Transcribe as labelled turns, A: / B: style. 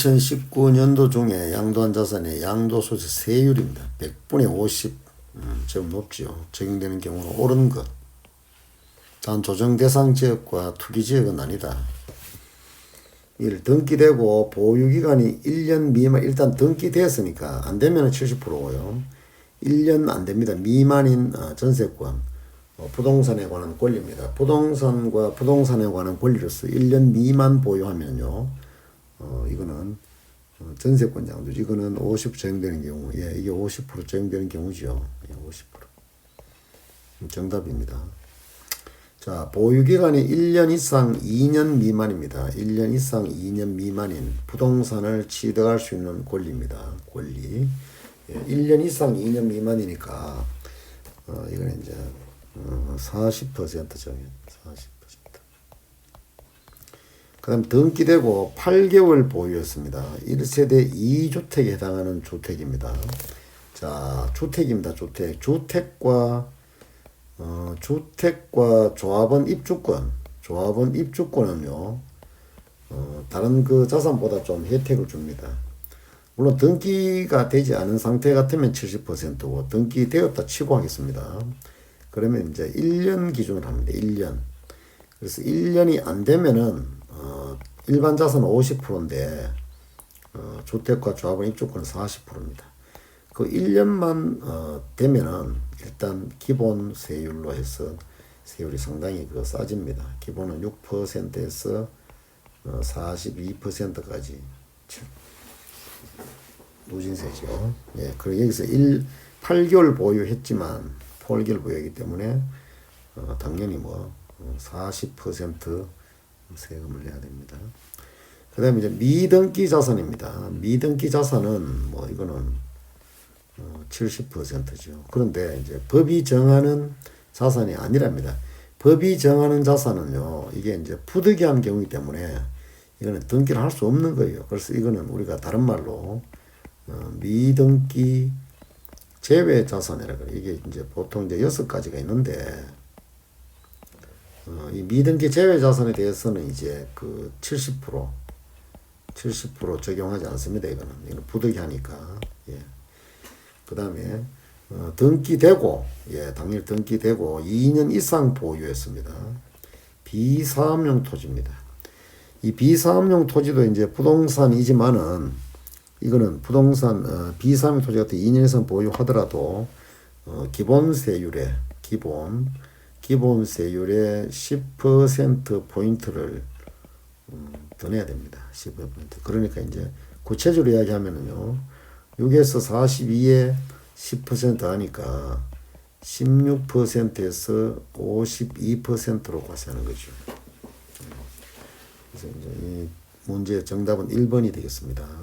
A: 2019년도 중에 양도한 자산의 양도소득 세율입니다. 100분의 50, 음, 좀 높지요. 적용되는 경우는 옳은 것. 단 조정 대상 지역과 투기 지역은 아니다. 1. 등기되고 보유기간이 1년 미만, 일단 등기됐으니까 안 되면 70%고요. 1년 안 됩니다. 미만인 어, 전세권, 어, 부동산에 관한 권리입니다. 부동산과 부동산에 관한 권리로서 1년 미만 보유하면요. 어, 이거는 어, 전세권 장도 이거는 50 적용되는 경우, 예, 이게 50% 적용되는 경우죠. 예, 50%. 음, 정답입니다. 자, 보유기간이 1년 이상 2년 미만입니다. 1년 이상 2년 미만인 부동산을 취득할 수 있는 권리입니다. 권리. 예, 1년 이상 2년 미만이니까, 어, 이거는 이제, 어, 40%죠. 40%. 그 다음 등기되고 8개월 보유였습니다. 1세대 2주택에 해당하는 주택입니다. 자, 주택입니다. 주택. 주택과 어, 주택과 조합원 입주권, 조합원 입주권은요, 어, 다른 그 자산보다 좀 혜택을 줍니다. 물론 등기가 되지 않은 상태 같으면 70%고, 등기되었다 치고 하겠습니다. 그러면 이제 1년 기준으로 합니다. 1년. 그래서 1년이 안 되면은, 어, 일반 자산은 50%인데, 어, 주택과 조합원 입주권은 40%입니다. 그 1년만 어, 되면은 일단 기본 세율로 해서 세율이 상당히 그 싸집니다. 기본은 6%에서 어, 42%까지 누진세죠. 예, 그리고 여기서 1, 8개월 보유했지만 8개월 보유하기 때문에 어, 당연히 뭐40% 세금을 내야 됩니다. 그 다음에 이제 미등기 자산입니다. 미등기 자산은 뭐 이거는 어, 70%죠. 그런데 이제 법이 정하는 자산이 아니랍니다. 법이 정하는 자산은요, 이게 이제 부득이한 경우이기 때문에 이거는 등기를 할 수 없는 거예요. 그래서 이거는 우리가 다른 말로 어, 미등기 제외 자산이라 그래. 이게 이제 보통 이제 여섯 가지가 있는데 어, 이 미등기 제외 자산에 대해서는 이제 그 70% 70% 적용하지 않습니다. 이거는 이거는 부득이하니까. 예. 그 다음에 어, 등기되고 예 당일 등기되고 2년 이상 보유했습니다. 비사업용 토지입니다. 이 비사업용 토지도 이제 부동산이지만은 이거는 부동산 어, 비사업용 토지 같은 2년 이상 보유하더라도 어, 기본 세율에 기본 기본 세율의 10% 포인트를 음, 더 내야 됩니다. 10% 그러니까 이제 구체적으로 이야기하면은요. 6에서 42에 10% 하니까 16%에서 52%로 과세하는 거죠. 그래서 이제 이 문제의 정답은 1번이 되겠습니다.